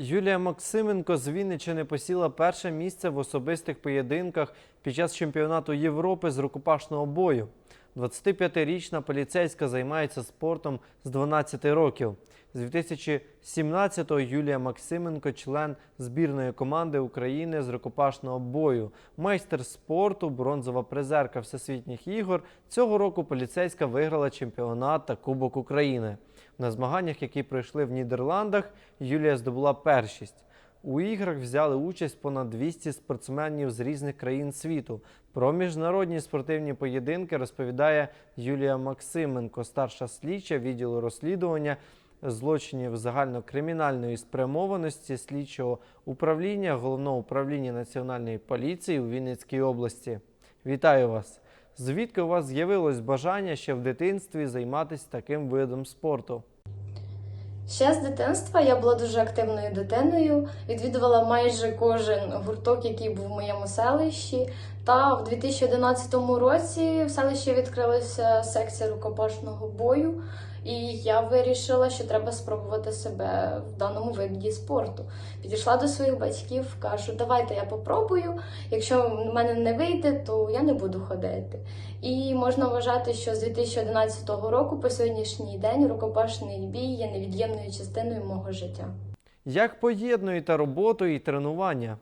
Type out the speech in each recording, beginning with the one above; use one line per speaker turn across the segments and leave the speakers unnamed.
Юлія Максименко з Вінничини посіла перше місце в особистих поєдинках під час чемпіонату Європи з рукопашного бою. 25-річна поліцейська займається спортом з 12 років. З 2017-го Юлія Максименко член збірної команди України з рукопашного бою, майстер спорту, бронзова призерка всесвітніх ігор. Цього року поліцейська виграла чемпіонат та Кубок України. На змаганнях, які пройшли в Нідерландах, Юлія здобула першість. У іграх взяли участь понад 200 спортсменів з різних країн світу. Про міжнародні спортивні поєдинки розповідає Юлія Максименко, старша слідча відділу розслідування злочинів загальнокримінальної спрямованості слідчого управління головного управління національної поліції у Вінницькій області. Вітаю вас! Звідки у вас з'явилось бажання ще в дитинстві займатися таким видом спорту?
Ще з дитинства я була дуже активною дитиною, відвідувала майже кожен гурток, який був в моєму селищі. Та в 2011 році в селищі відкрилася секція рукопашного бою, і я вирішила, що треба спробувати себе в даному виді спорту. Підійшла до своїх батьків, кажу, давайте я попробую. Якщо в мене не вийде, то я не буду ходити. І можна вважати, що з 2011 року по сьогоднішній день рукопашний бій є невід'ємною частиною мого життя.
Як поєднуєте роботу і тренування?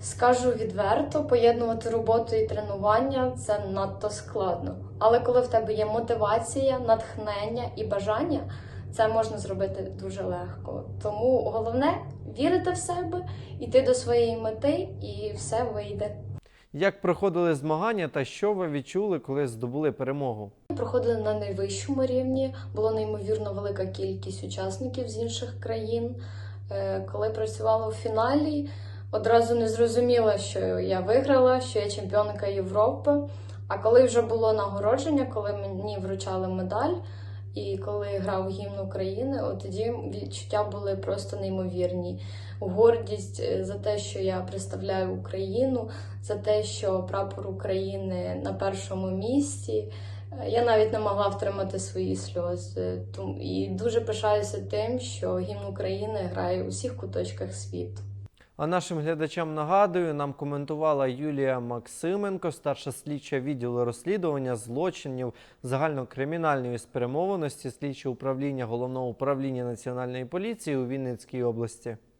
Скажу відверто, поєднувати роботу і тренування це надто складно. Але коли в тебе є мотивація, натхнення і бажання, це можна зробити дуже легко. Тому головне вірити в себе, йти до своєї мети, і все вийде.
Як проходили змагання та що ви відчули, коли здобули перемогу?
Проходили на найвищому рівні, була неймовірно велика кількість учасників з інших країн. Е, Коли працювала у фіналі, одразу не зрозуміла, що я виграла, що я чемпіонка Європи. А коли вже було нагородження, коли мені вручали медаль, і коли грав гімн України, от тоді відчуття були просто неймовірні. Гордість е, за те, що я представляю Україну, за те, що прапор України на першому місці. Е, Я навіть не могла втримати свої сльози. І дуже пишаюся тим, що гімн України грає у всіх куточках світу.
А нашим глядачам нагадую, нам коментувала Юлія Максименко, старша слідча відділу розслідування злочинів загальнокримінальної спрямованості слідчого управління головного управління національної поліції у Вінницькій області.